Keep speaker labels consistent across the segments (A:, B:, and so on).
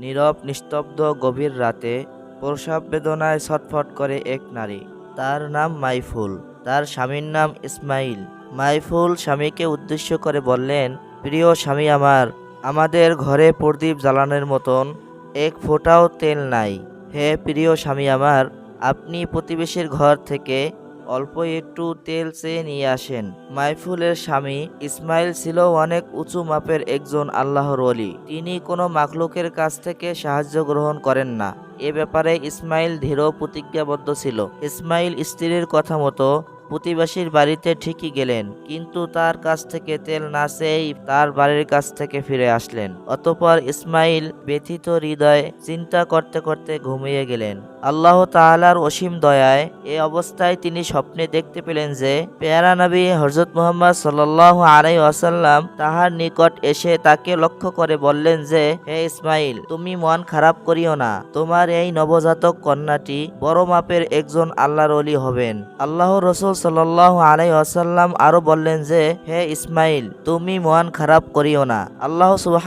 A: নীরব, নিস্তব্ধ, গভীর রাতে প্রসব বেদনায় ছটফট করে এক নারী। তার নাম মাইফুল। তার স্বামীর নাম ইসমাইল। মাইফুল স্বামীকে উদ্দেশ্য করে বললেন, প্রিয় স্বামী আমার, আমাদের ঘরে প্রদীপ জ্বালানোর মতন এক ফোঁটাও তেল নাই। হে প্রিয় স্বামী আমার, আপনি প্রতিবেশীর ঘর থেকে অল্প একটু তেল চেয়ে নিয়ে আসেন। মাইফুলের স্বামী ইসমাইল ছিল অনেক উঁচু মাপের একজন আল্লাহর অলি তিনি কোনো মাখলুকের কাছ থেকে সাহায্য গ্রহণ করেন না। এ ব্যাপারে ইসমাইল দৃঢ় প্রতিজ্ঞাবদ্ধ ছিল। ইসমাইল স্ত্রীর কথা মতো প্রতিবেশীর বাড়িতে ঠিকই গেলেন, কিন্তু তার কাছ থেকে তেল না চেয়েই তার বাড়ির কাছ থেকে ফিরে আসলেন। অতপর ইসমাইল ব্যথিত হৃদয়ে চিন্তা করতে করতে ঘুমিয়ে গেলেন। আল্লাহ তাআলার অসীম দয়ায় এ অবস্থায় তিনি স্বপ্নে দেখতে পেলেন যে পেয়ারা নবী হজরত মুহাম্মদ সাল্লাহ আলাই আসাল্লাম তাহার নিকট এসে তাকে লক্ষ্য করে বললেন যে, হে ইসমাইল তুমি মন খারাপ করিও না। তোমার এই নবজাতক কন্যাটি বড় মাপের একজন আল্লাহর অলি হবেন। আল্লাহ রসুল সাল্লাহ আলাই আসাল্লাম আরও বললেন যে, হে ইসমাইল তুমি মন খারাপ করিও না। আল্লাহ সুবাহ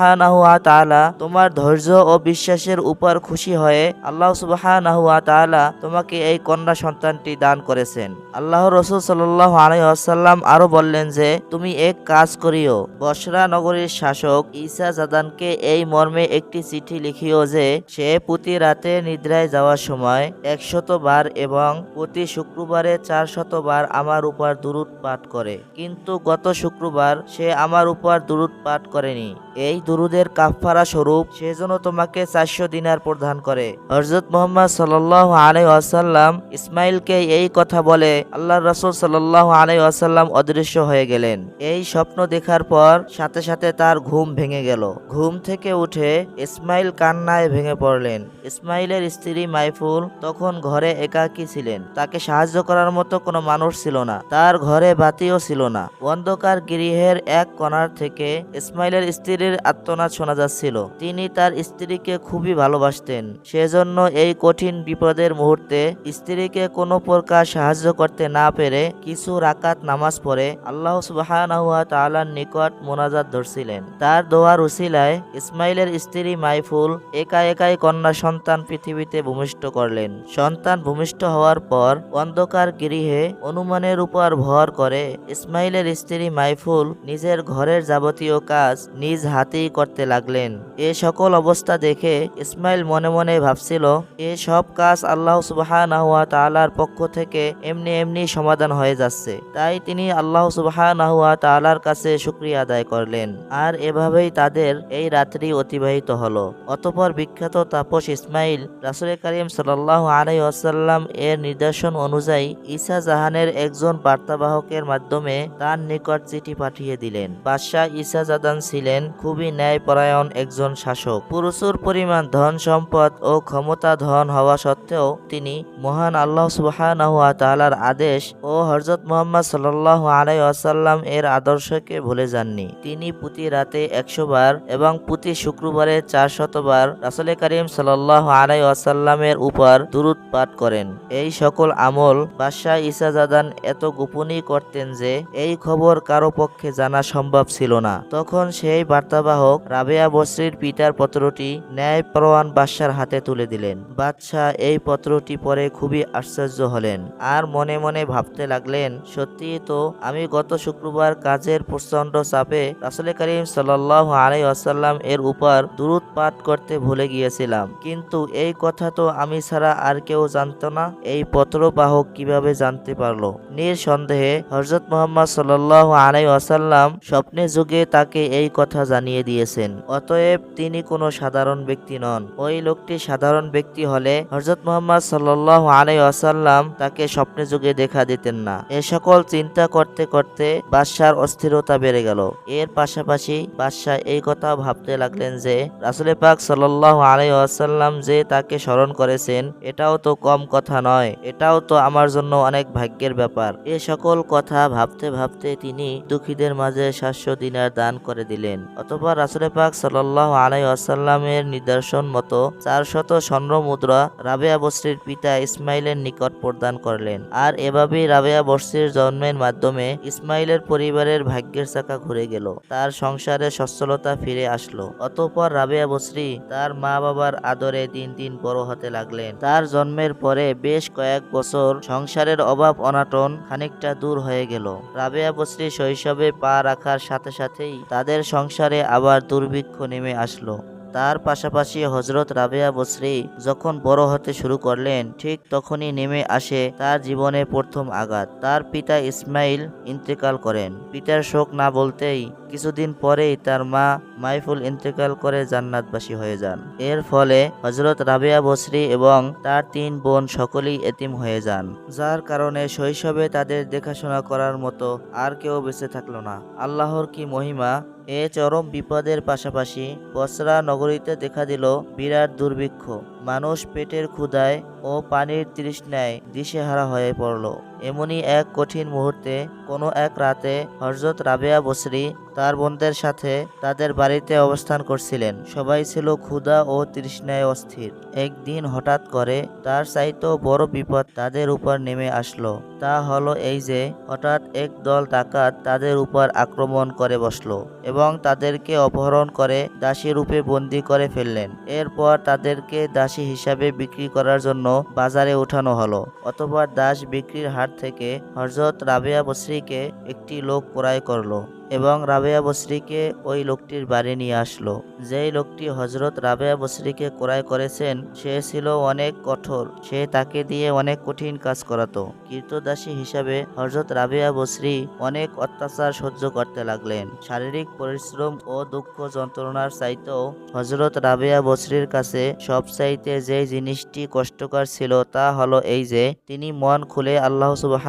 A: তোমার ধৈর্য ও বিশ্বাসের উপর খুশি হয়ে আল্লাহ সুবহানাহু ওয়া তাআলা তোমাকে এই কন্যা সন্তানটি দান করেছেন। আল্লাহ রসুল সাল্লাহ আলাইহি ওয়াসাল্লাম আরও বললেন যে, তুমি এক কাজ করিও, বসরা নগরীর শাসক ঈসা জাদানকে এই মর্মে একটি চিঠি লিখিও যে, সে প্রতি রাতে নিদ্রায় যাওয়ার সময় একশত বার এবং প্রতি শুক্রবারে চার বার আমার উপর দুরুদ পাঠ করে। কিন্তু গত শুক্রবার সে আমার উপর দুরুদ পাঠ করেনি। এই দুরুদের কাফফারা স্বরূপ সে যেন তোমাকে চারশো দিনার প্রদান করে। হজরত মোহাম্মদ সাল্লাহ আলাই আসাল্লাম ইসমাইলকে এই কথা বলে আল্লাহ রসুল সাল্লাহ আলাই আসাল্লাম অদৃশ্য হয়ে গেলেন। এই স্বপ্ন দেখার পর সাথে সাথে তার ঘুম ভেঙে গেল। ঘুম থেকে উঠে ইসমাইল কান্নায় ভেঙে পড়লেন। ইসমাইলের স্ত্রী মাইফুল তখন ঘরে একাকী ছিলেন। তাকে সাহায্য করার মতো কোনো মানুষ ছিল না। তার ঘরে বাতিও ছিল না। অন্ধকার গৃহের এক কণার থেকে ইসমাইলের স্ত্রীর আত্মনাদ শোনা যাচ্ছিল। তিনি তার স্ত্রীকে খুবই ভালোবাসতেন। সেজন্য এই কঠিন বিপদের মুহূর্তে স্ত্রীকে কোনো প্রকার সাহায্য করতে না পেরে কিছু রাকাত নামাজ পড়ে আল্লাহ সুবহানাহু ওয়া তাআলার নিকট মোনাজাত ধরছিলেন। তার দোয়ার উসিলায় ইসমাইলের স্ত্রী মাইফুল একা একাই কন্যা সন্তান পৃথিবীতে ভূমিষ্ঠ করলেন। সন্তান ভূমিষ্ঠ হওয়ার পর অন্ধকার গৃহে অনুমানের উপর ভর করে ইসমাইলের স্ত্রী মাইফুল নিজের ঘরের যাবতীয় কাজ নিজ হাতেই করতে লাগলেন। এ সকল অবস্থা দেখে ইসমাইল মনে মনে ভাবছিল, এ সব কাজ আল্লাহ সুবহানাহু ওয়া তাআলার পক্ষ থেকে এমনি এমনি সমাধান হয়ে যাচ্ছে। তাই তিনি আল্লাহ সুবহানাহু ওয়া তাআলার কাছে শুকরিয়া আদায় করলেন। আর এভাবেই তাদের এই রাত্রি অতিবাহিত হলো। অতপর বিখ্যাত তাপস ইসমাইল রাসুল করিম সাল্লাহ আলাই আসাল্লাম এর নির্দেশন অনুযায়ী ঈসা জাহানের একজন বার্তাবাহকের মাধ্যমে তার নিকট চিঠি পাঠিয়ে দিলেন। বাদশাহ ঈসা জাদান ছিলেন খুবই ন্যায়পরায়ণ একজন শাসক। প্রচুর পরিমাণ ধন সম্পদ ও ক্ষমতা ধন হওয়া সত্ত্বেও তিনি মহান আল্লাহ সুবহানাহু ওয়া তাআলার আদেশ ও হযরত মোহাম্মদ সাল্লাল্লাহু আলাইহি ওয়াসাল্লাম এর আদর্শকে ভুলে যাননি। তিনি প্রতি রাতে একশো বার এবং প্রতি শুক্রবারে চার শতবার রাসুল করিম সাল্লাল্লাহু আলাইহি ওয়াসাল্লামের উপর দুরুদ পাঠ করেন। এই সকল আমল বাদশাহ ঈসা জাদান এত গোপনই করতেন যে এই খবর কারও পক্ষে জানা সম্ভব ছিল না। তখন সেই বার্তাবাহক রাবেয়া বসরির পিতার পত্রটি ন্যায় প্রওয়ান বাদশার হাতে তুলে দিলেন। বাদশাহ এই পত্রটি পরে খুবই আশ্চর্য হলেন। আর মনে মনে ভাবতে লাগলেন, সত্যি তো আমি গত শুক্রবার কাজের প্রচণ্ড চাপে রাসুল করিম সাল্লাহ আলাই আসাল্লাম এর উপর দুরুদ পাঠ করতে ভুলে গিয়েছিলাম। কিন্তু এই কথা তো আমি ছাড়া আর কেউ জানতো না। এই পত্রবাহক কীভাবে জানতে পারল? নিঃসন্দেহে হজরত মোহাম্মদ সাল্লাহ আলাই আসাল্লাম স্বপ্নে যুগে তাকে এই কথা জানিয়ে দিয়েছেন। অতএব তিনি কোনো সাধারণ ব্যক্তি নন। ওই লোকটি সাধারণ ব্যক্তি হলে হজরত মোহাম্মদ সাল্লাহ আলাই আসাল্লাম তাকে স্বপ্নে যুগে দেখা দিতেন না। এ সকল চিন্তা করতে করতে বাদশার অস্থিরতা বেড়ে গেল। এর পাশাপাশি বাদশাহ এই কথা ভাবতে লাগলেন যে, রাসুলে পাক সাল্লাহ আলাই আসাল্লাম যে তাকে স্মরণ করেছেন, এটাও তো কম কথা নয়। এটাও তো আমার জন্য অনেক ভাগ্যের ব্যাপার। এ সকল কথা ভাবতে ভাবতে তিনি দুঃখীদের মাঝে সাতশো দিনার দান করে দিলেন। অতপর রাসুলে পাক সাল্লাহ আলাই আসাল্লামের নিদর্শন মতো চারশত স্বর্ণ মুদ্রা রাবেয়া বসরির পিতা ইসমাইলের নিকট প্রদান করলেন। আর এভাবেই রাবেয়া বসরির জন্মের মাধ্যমে ইসমাইলের পরিবারের ভাগ্যের চাকা ঘুরে গেল। তার সংসারে সচ্ছলতা ফিরে আসলো। অতঃপর রাবেয়া বসরি তার মা বাবার আদরে দিন দিন বড় হতে লাগলেন। তার জন্মের পরে বেশ কয়েক বছর সংসারের অভাব অনাটন খানিকটা দূর হয়ে গেল। রাবেয়া বসরি শৈশবে পা রাখার সাথে সাথেই তাদের সংসারে আবার দুর্ভিক্ষ নেমে আসলো। তার পাশাপাশি হজরত রাবেয়া বসরি যখন বড় হতে শুরু করলেন, ঠিক তখনই নেমে আসে তার জীবনে প্রথম আঘাত। তার পিতা ইসমাইল ইন্তেকাল করেন। পিতার শোক না বলতেই কিছুদিন পরেই তার মা মাইফুল ইন্তেকাল করে জান্নাতবাসী হয়ে যান। এর ফলে হজরত রাবেয়া বসরি এবং তার তিন বোন সকলেই এতিম হয়ে যান। যার কারণে শৈশবে তাদের দেখাশোনা করার মতো আর কেউ বেঁচে থাকল না। আল্লাহর কি মহিমা এ চরম বিপদের পাশাপাশি বসরা নগরীতে দেখা দিল বিরাট দুর্ভিক্ষ। মানুষ পেটের ক্ষুধায় ও পানির তৃষ্ণায় দিশেহারা হয়ে পড়ল। এমনই এক কঠিন মুহূর্তে কোনো এক রাতে হজরত রাবেয়া বসরি তার বোনদের সাথে তাদের বাড়িতে অবস্থান করছিলেন। সবাই ছিল ক্ষুধা ও তৃষ্ণায় অস্থির। একদিন হঠাৎ করে তার চাইতেও বড় বিপদ তাদের উপর নেমে আসলো। তা হলো এই যে, হঠাৎ এক দল ডাকাত তাদের উপর আক্রমণ করে বসল এবং তাদেরকে অপহরণ করে দাসী রূপে বন্দি করে ফেললেন। এরপর তাদেরকে দাসী হিসাবে বিক্রি করার জন্য বাজারে উঠানো হলো। অতপর দাস বিক্রির হাট থেকে হজরত রাবেয়া বসরিকে একটি লোক ক্রয় করল। এবং রাবেয়া বসরিকে ওই লোকটির বাড়ি নিয়ে আসলো। যেই লোকটি হজরত রাবেয়া বসরিকে ক্রয় করেছেন, সে ছিল অনেক কঠোর। সে তাকে দিয়ে অনেক কঠিন কাজ করাতো। কীর্তদাসী হিসাবে হজরত রাবেয়া বসরি অনেক অত্যাচার সহ্য করতে লাগলেন। শারীরিক পরিশ্রম ও দুঃখ যন্ত্রণার চাইতেও হজরত রাবেয়া বসরির কাছে সব চাইতে যে জিনিসটি কষ্টকর ছিল তা হলো এই যে, তিনি মন খুলে আল্লাহ সুবাহ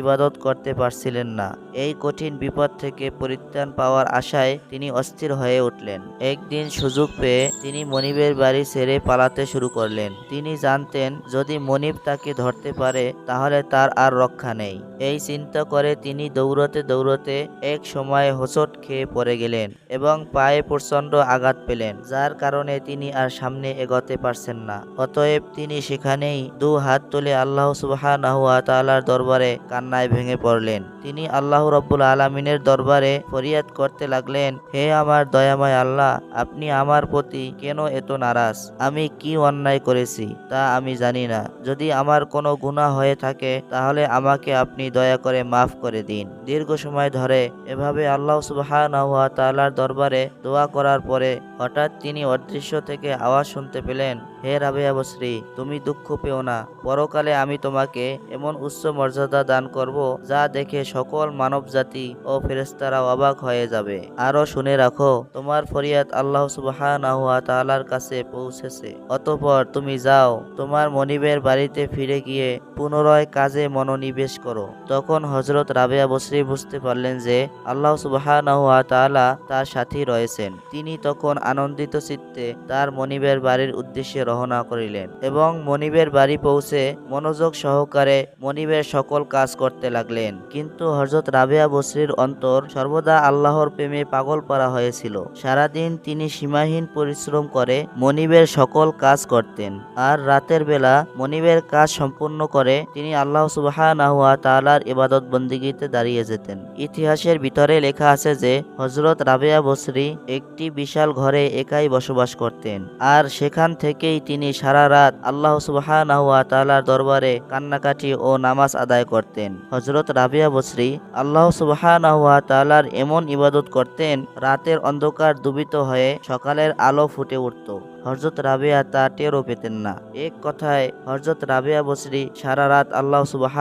A: ইবাদত করতে পারছিলেন না। এই কঠিন বিপদ থেকে পরিত্রাণ পাওয়ার আশায় তিনি অস্থির হয়ে উঠলেন। একদিন সুযোগ পেয়ে তিনি মনিবের বাড়ি ছেড়ে পালাতে শুরু করলেন। তিনি জানতেন, যদি মনিব তাকে ধরতে পারে, তাহলে তার আর রক্ষা নেই। এই চিন্তা করে তিনি দৌড়তে দৌড়তে এক সময় হোঁচট খেয়ে পড়ে গেলেন এবং পায়ে প্রচণ্ড আঘাত পেলেন, যার কারণে তিনি আর সামনে এগোতে পারছেন না। অতএব তিনি সেখানেই দু হাত তুলে আল্লাহ সুবাহ দরবারে কান্নায় ভেঙে পড়লেন। তিনি আল্লাহ রব্বুল আলমিনের দরবারে ফরিয়াদ করতে লাগলেন, হে আমার দয়াময় আল্লাহ, আপনি আমার প্রতি কেন এত নারাজ? আমি কি অন্যায় করেছি তা আমি জানি না। যদি আমার কোনো গুনাহ হয়ে থাকে, তাহলে আমাকে আপনি দয়া করে মাফ করে দিন। দীর্ঘ সময় ধরে এভাবে আল্লাহ সুবাহ তাআলার দরবারে দোয়া করার পরে হঠাৎ তিনি অদৃশ্য থেকে আওয়াজ শুনতে পেলেন। হে রাবেয়া বসরি তুমি দুঃখ পেও না। পরকালে আমি তোমাকে এমন উচ্চ মর্যাদা দান করব, যা দেখে সকল মানব জাতি ও ফেরেস্তারা অবাক হয়ে যাবে। আরও শুনে রাখো, তোমার ফরিয়াদ আল্লাহ সুবাহ তাআলার কাছে পৌঁছেছে। অতঃপর তুমি যাও, তোমার মনিবের বাড়িতে ফিরে গিয়ে পুনরায় কাজে মনোনিবেশ করো। তখন হজরত রাবেয়া বসরি বুঝতে পারলেন যে আল্লাহ সুবাহ তাআলা তার সাথী রয়েছেন। তিনি তখন আনন্দিত চিত্তে তার মনিবের বাড়ির উদ্দেশ্যে রওনা করিলেন এবং মনিবের বাড়ি পৌঁছে মনোযোগ সহকারে মনিবের সকল কাজ করতে লাগলেন। কিন্তু হজরত রাবেয়া বসরির অন্তর সর্বদা আল্লাহর প্রেমে পাগল পারা হয়েছিল। সারাদিন তিনি সীমাহীন পরিশ্রম করে মনিবের সকল কাজ করতেন। আর রাতের বেলা মনিবের কাজ সম্পূর্ণ করে তিনি আল্লাহ সুবাহ তালার ইবাদত বন্দিগিতে দাঁড়িয়ে যেতেন। ইতিহাসের ভিতরে লেখা আছে যে হজরত রাবেয়া বসরি একটি বিশাল ঘরে একাই বসবাস করতেন। আর সেখান থেকেই তিনি সারা রাত আল্লাহ সুবাহ তাআলার দরবারে কান্নাকাটি ও নামাজ আদায় করতেন। হজরত রাবিয়া বসরি আল্লাহ সুবাহ তাআলার এমন ইবাদত করতেন, রাতের অন্ধকার দুবিত হয়ে সকালের আলো ফুটে উঠত। হজরত রাবিয়া তা টেরও পেতেন না। এক কথায় হজরত রাবিয়া বসরি সারা রাত আল্লাহ সুবাহ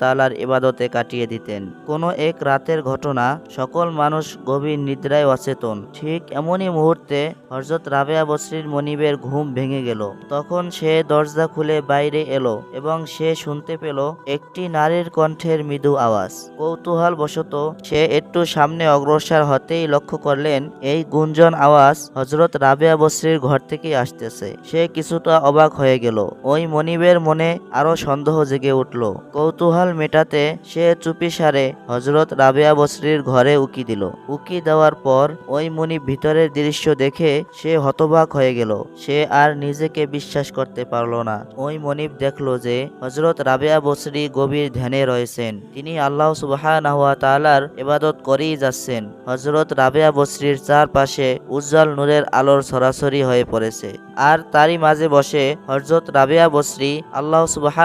A: তাআলার ইবাদতে কাটিয়ে দিতেন। কোনো এক রাতের ঘটনা সকল মানুষ গভীর নিদ্রায় অচেতন। ঠিক এমনই মুহূর্তে হজরত রাবেয়া বসরির মনিবের ঘুম ভেঙে গেল। তখন সে দরজা খুলে বাইরে এলো এবং সে শুনতে পেল একটি নারীর কণ্ঠের মৃদু আওয়াজ। কৌতূহল বশত সে একটু সামনে অগ্রসর হতেই লক্ষ্য করলেন, এই গুঞ্জন আওয়াজ হজরত রাবেয়া বসরির ঘর থেকেই আসতেছে। সে কিছুটা অবাক হয়ে গেল। ওই মনিবের মনে আরও সন্দেহ জেগে উঠল। কৌতূহল মেটাতে সে চুপি সারে হজরত রাবেয়া বসরির ঘরে উকি দিল। উকি দেওয়ার পর ওই মনিব ভিতরের দৃশ্য দেখে সে হতবাক হয়ে গেল। সে আর নিজেকে বিশ্বাস করতে পারল না। ওই মনিব দেখল যে হজরত রাবেয়া বসরি গভীর ধ্যানে রয়েছেন। তিনি আল্লাহ সুবাহ তাআলার ইবাদত করেই যাচ্ছেন। হজরত রাবেয়া বসরির চারপাশে উজ্জ্বল নূরের আলোর সরাসরি হয়ে পড়েছে। আর তারই মাঝে বসে হজরত রাবেয়া বসরি আল্লাহ সুবাহ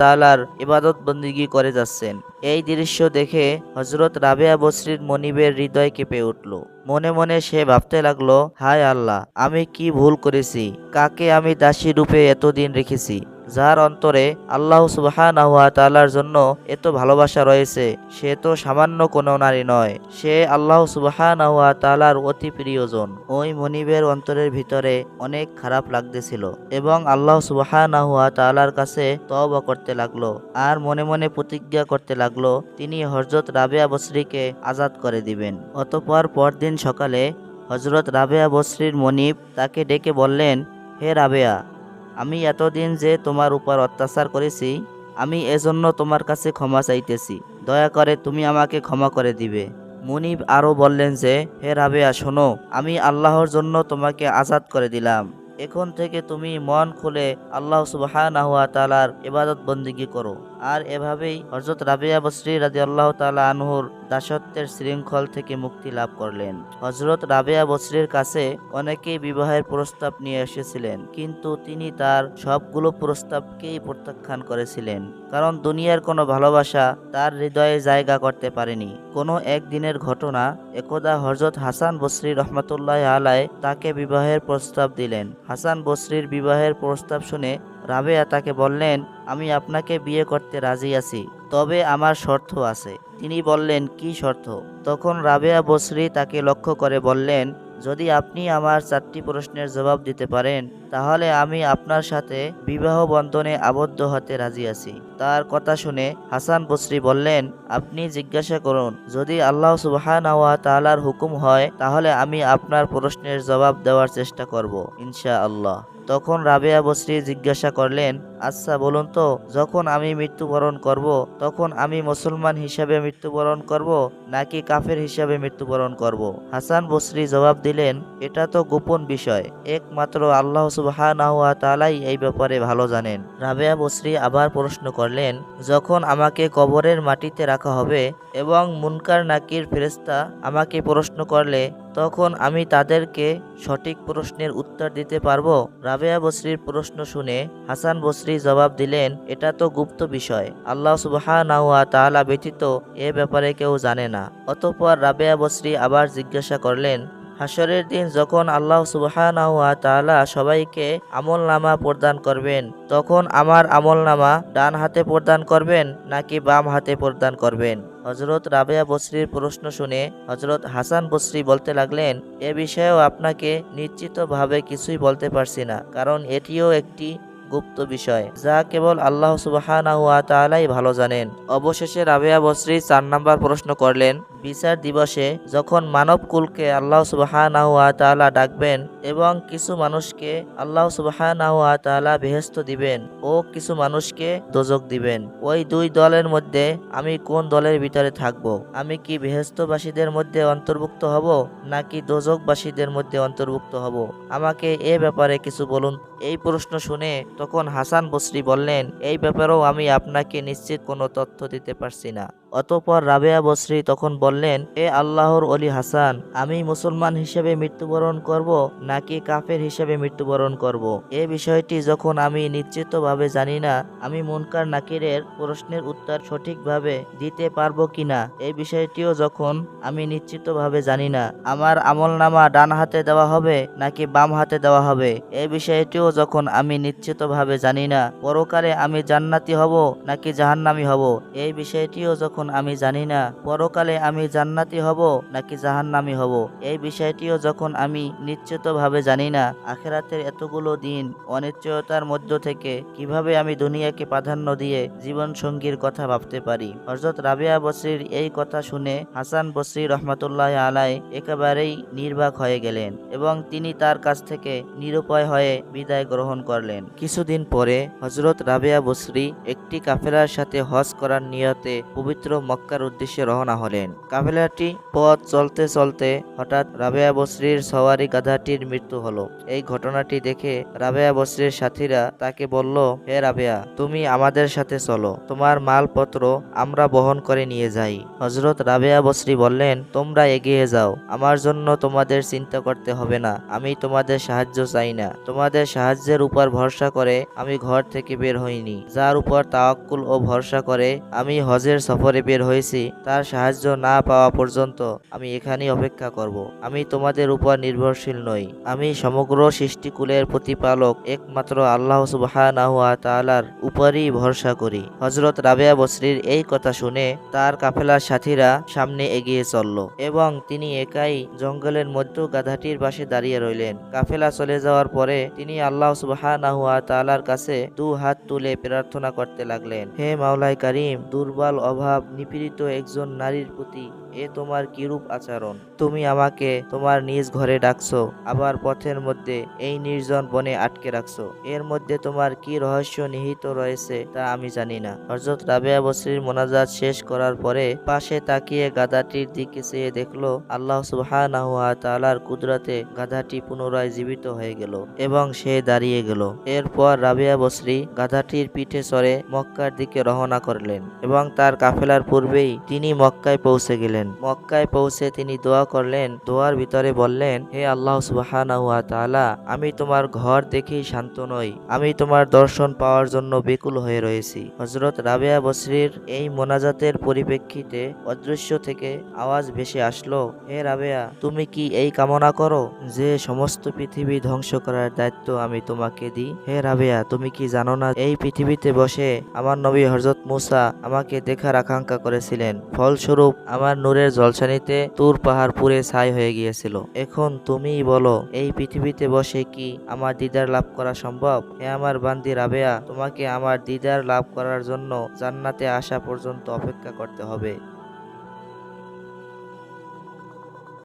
A: তাআলার ইবাদত বন্দিগি করে যাচ্ছেন। এই দৃশ্য দেখে হজরত রাবেয়া বসরির মনিবের হৃদয় কেঁপে উঠল। মনে মনে সে ভাবতে লাগল, হায় আল্লাহ, আমি কি ভুল করেছি? কাকে আমি দাসী রূপে এতদিন রেখেছি? যার অন্তরে আল্লাহ সুবাহানাহুয়া তাআলার জন্য এত ভালোবাসা রয়েছে, সে তো সামান্য কোনো নারী নয়। সে আল্লাহ সুবাহানাহুয়া তাআলার অতি প্রিয়জন। ওই মনিবের অন্তরের ভিতরে অনেক খারাপ লাগতেছিল এবং আল্লাহ সুবাহানাহুয়া তাআলার কাছে তওবা করতে লাগল আর মনে মনে প্রতিজ্ঞা করতে লাগল, তিনি হজরত রাবেয়া বসরিকে আজাদ করে দিবেন। অতপর পরদিন সকালে হজরত রাবেয়া বসরির মনিব তাকে ডেকে বললেন, হে রাবেয়া আমি এতদিন যে তোমার উপর অত্যাচার করেছি, আমি এজন্য তোমার কাছে ক্ষমা চাইতেছি। দয়া করে তুমি আমাকে ক্ষমা করে দিবে। মুনিব আরও বললেন যে, হে রাবেয়া, শোনো, আমি আল্লাহর জন্য তোমাকে আজাদ করে দিলাম। এখন থেকে তুমি মন খুলে আল্লাহ সুবাহ তালার ইবাদত বন্দিগি করো। আর এভাবেই হজরত রাবিয়া বসরি রাজি আল্লাহ তালা আনহুর দাসত্বের শৃঙ্খল থেকে মুক্তি লাভ করলেন। হজরত রাবেয়া বসরির কাছে অনেকেই বিবাহের প্রস্তাব নিয়ে এসেছিলেন, কিন্তু তিনি তার সবগুলো প্রস্তাবকেই প্রত্যাখ্যান করেছিলেন। কারণ দুনিয়ার কোনো ভালোবাসা তার হৃদয়ে জায়গা করতে পারেনি। কোনো একদিনের ঘটনা একদা হজরত হাসান বসরি রহমতুল্লাহ আলায় তাকে বিবাহের প্রস্তাব দিলেন। হাসান বসরির বিবাহের প্রস্তাব শুনে রাবেয়া তাকে বললেন, আমি আপনাকে বিয়ে করতে রাজি আছি, তবে আমার শর্ত আছে। তিনি বললেন, কি শর্ত? তখন রাবেয়া বসরি তাকে লক্ষ্য করে বললেন, যদি আপনি আমার চারটি প্রশ্নের জবাব দিতে পারেন, তাহলে আমি আপনার সাথে বিবাহ বন্ধনে আবদ্ধ হতে রাজি আছি। তার কথা শুনে হাসান বসরি বললেন, আপনি জিজ্ঞাসা করুন, যদি আল্লাহ সুবাহান তাআলার হুকুম হয়, তাহলে আমি আপনার প্রশ্নের জবাব দেওয়ার চেষ্টা করব ইনশা আল্লাহ তখন রাবেয়া বসরি জিজ্ঞাসা করলেন আচ্ছা বলুন তো, যখন আমি মৃত্যুবরণ করব, তখন আমি মুসলমান হিসাবে মৃত্যুবরণ করব, নাকি কাফের হিসাবে মৃত্যুবরণ করব? হাসান বসরি জবাব দিলেন, এটা তো গোপন বিষয়। একমাত্র আল্লাহ সুবাহানাহুয়া তালাই এই ব্যাপারে ভালো জানেন। রাবেয়া বসরি আবার প্রশ্ন করলেন, যখন আমাকে কবরের মাটিতে রাখা হবে এবং মুনকার নাকির ফেরেস্তা আমাকে প্রশ্ন করলে তখন আমি তাদেরকে সঠিক প্রশ্নের উত্তর দিতে পারব। রাবেয়া বসরির প্রশ্ন শুনে হাসান বসরি জবাব দিলেন, এটা তো গুপ্ত বিষয়। আল্লাহ সুবাহ তাআলা ব্যতীত এ ব্যাপারে কেউ জানে না। অতঃপর রাবেয়া বসরি আবার জিজ্ঞাসা করলেন হাসরের দিন যখন আল্লাহ সুবহানাহু তাআলা সবাইকে আমল নামা প্রদান করবেন, তখন আমার আমল নামা ডান হাতে প্রদান করবেন নাকি বাম হাতে প্রদান করবেন? হজরত রাবেয়া বসরির প্রশ্ন শুনে হজরত হাসান বসরি বলতে লাগলেন, এ বিষয়েও আপনাকে নিশ্চিতভাবে কিছুই বলতে পারছি না, কারণ এটিও একটি গুপ্ত বিষয়, যা কেবল আল্লাহ সুবাহানাহুয়া ভালো জানেন। অবশেষে রাবেয়া বসরি চার নাম্বার প্রশ্ন করলেন, বিচার দিবসে যখন মানব কুলকে আল্লাহ তাআলা ডাকবেন এবং কিছু মানুষকে আল্লাহ তাআলা বেহেস্ত দিবেন ও কিছু মানুষকে দোজক দিবেন, ওই দুই দলের মধ্যে আমি কোন দলের ভিতরে থাকব? আমি কি বেহেস্তবাসীদের মধ্যে অন্তর্ভুক্ত হব, নাকি দোজকবাসীদের মধ্যে অন্তর্ভুক্ত হব? আমাকে এ ব্যাপারে কিছু বলুন। এই প্রশ্ন শুনে তখন হাসান বসরি বললেন, এই ব্যাপারেও আমি আপনাকে নিশ্চিত কোনো তথ্য দিতে পারছি না। অতপর রাবেয়া বসরি তখন বললেন, এ আল্লাহর অলি হাসান, আমি মুসলমান হিসেবে মৃত্যুবরণ করব নাকি কাফের হিসেবে মৃত্যুবরণ করব। এ বিষয়টি যখন আমি নিশ্চিতভাবে জানি না, আমি মুনকার নাকিরের প্রশ্নের উত্তর সঠিকভাবে দিতে পারব কিনা এই বিষয়টিও যখন আমি নিশ্চিতভাবে জানি না, আমার আমল নামা ডান হাতে দেওয়া হবে নাকি বাম হাতে দেওয়া হবে? এই বিষয়টিও যখন আমি নিশ্চিতভাবে নিশ্চিতভাবে জানি না, পরকালে আমি জান্নাতি হব নাকি জাহান্নামি হব? এই বিষয়টিও যখন আমি জানি না, পরকালে আমি জান্নাতি হব নাকি জাহান্নামি হব? এই বিষয়টিও যখন আমি নিশ্চিতভাবে জানি না, আখেরাতের এতগুলো দিন অনিশ্চয়তার মধ্য থেকে কীভাবে আমি দুনিয়াকে প্রাধান্য দিয়ে জীবন সঙ্গীর কথা ভাবতে পারি? হজরত রাবিয়া বসরির এই কথা শুনে হাসান বসরি রহমতুল্লাহ আলাই একেবারেই নির্বাক হয়ে গেলেন এবং তিনি তার কাছ থেকে নিরুপায় হয়ে বিদায় গ্রহণ করলেন। কিছুদিন পরে হজরত রাবিয়া বসরি একটি কাফেলার সাথে হজ করার নিয়তে পবিত্র মক্কার উদ্দেশ্যে রওনা হলেন। কাফেলাটি পথ চলতে চলতে হঠাৎ রাবেয়া বসরির সওয়ারি গাধাটির মৃত্যু হলো। এই ঘটনাটি দেখে রাবেয়া বসরির সাথীরা তাকে বলল, হে রাবেয়া, তুমি আমাদের সাথে চলো। তোমার মালপত্র আমরা বহন করে নিয়ে যাই। হজরত রাবেয়া বসরি বললেন, তোমরা এগিয়ে যাও। আমার জন্য তোমাদের চিন্তা করতে হবে না। আমি তোমাদের সাহায্য চাই না। তোমাদের সাহায্যের উপর ভরসা আমি ঘর থেকে বের হইনি। যার উপর তাওয়াক্কুল ও ভরসা করে আমি হজের সফরে বের হয়েছি, তার সাহায্য না পাওয়া পর্যন্ত আমি এখানেই অপেক্ষা করব। আমি তোমাদের উপর নির্ভরশীল নই। আমি সমগ্র সৃষ্টিকুলের প্রতিপালক, একমাত্র আল্লাহ সুবাহ তাআলার উপরই ভরসা করি। হজরত রাবেয়া বসরির এই কথা শুনে তার কাফেলার সাথীরা সামনে এগিয়ে চলল এবং তিনি একাই জঙ্গলের মধ্য গাধাটির পাশে দাঁড়িয়ে রইলেন। কাফেলা চলে যাওয়ার পরে তিনি আল্লাহ সুবাহ তাআলার কাছে দু হাত তুলে প্রার্থনা করতে লাগলেন। হে মাওলাই কারিম, দুর্বল অভাব নিপীড়িত একজন নারীর প্রতি এ তোমার কিরূপ আচরণ? তুমি আমাকে তোমার নিজ ঘরে ডাকছো, আবার পথের মধ্যে এই নির্জন বনে আটকে রাখছো। এর মধ্যে তোমার কি রহস্য নিহিত রয়েছে তা আমি জানি না। হজরত রাবেয়া বসরির মোনাজাত শেষ করার পরে পাশে তাকিয়ে গাধাটির দিকে চেয়ে দেখল, আল্লাহ সুবহানাহু ওয়া তাআলার কুদরতে গাধাটি পুনরায় জীবিত হয়ে গেল এবং সে দাঁড়িয়ে গেল। এরপর রাবেয়া বসরি গাধাটির পিঠে চড়ে মক্কার দিকে রওনা করলেন এবং তার কাফেলার পূর্বেই তিনি মক্কায় পৌঁছে গেলেন। মক্কায় পৌঁছে তিনি দোয়া করলেন। দোয়ার ভিতরে বললেন, হে আল্লাহ সুবহানাহু ওয়া আমি তোমার ঘর দেখেই শান্ত নই। আমি তোমার দর্শন পাওয়ার জন্য বেকুল হয়ে রয়েছি। হজরত রাবেয়া বসরির এই মোনাজাতের পরিপ্রেক্ষিতে অদৃশ্য থেকে আওয়াজ ভেসে আসলো, হে রাবেয়া, তুমি কি এই কামনা করো যে সমস্ত পৃথিবী ধ্বংস করার দায়িত্ব আমি তোমাকে দিই? হে রাবেয়া, তুমি কি জানো না এই পৃথিবীতে বসে আমার নবী হজরত মুসা আমাকে দেখার আকাঙ্ক্ষা করেছিলেন? ফলস্বরূপ, আমার নূরের জলসানিতে তুর পাহাড় পুরে ছাই হয়ে গিয়েছিল। এখন তুমিই বলো, এই পৃথিবীতে বসে কি আমার দিদার লাভ করা সম্ভব? হে আমার বান্দি রাবেয়া, তোমাকে আমার দিদার লাভ করার জন্য জান্নাতে আসা পর্যন্ত অপেক্ষা করতে হবে।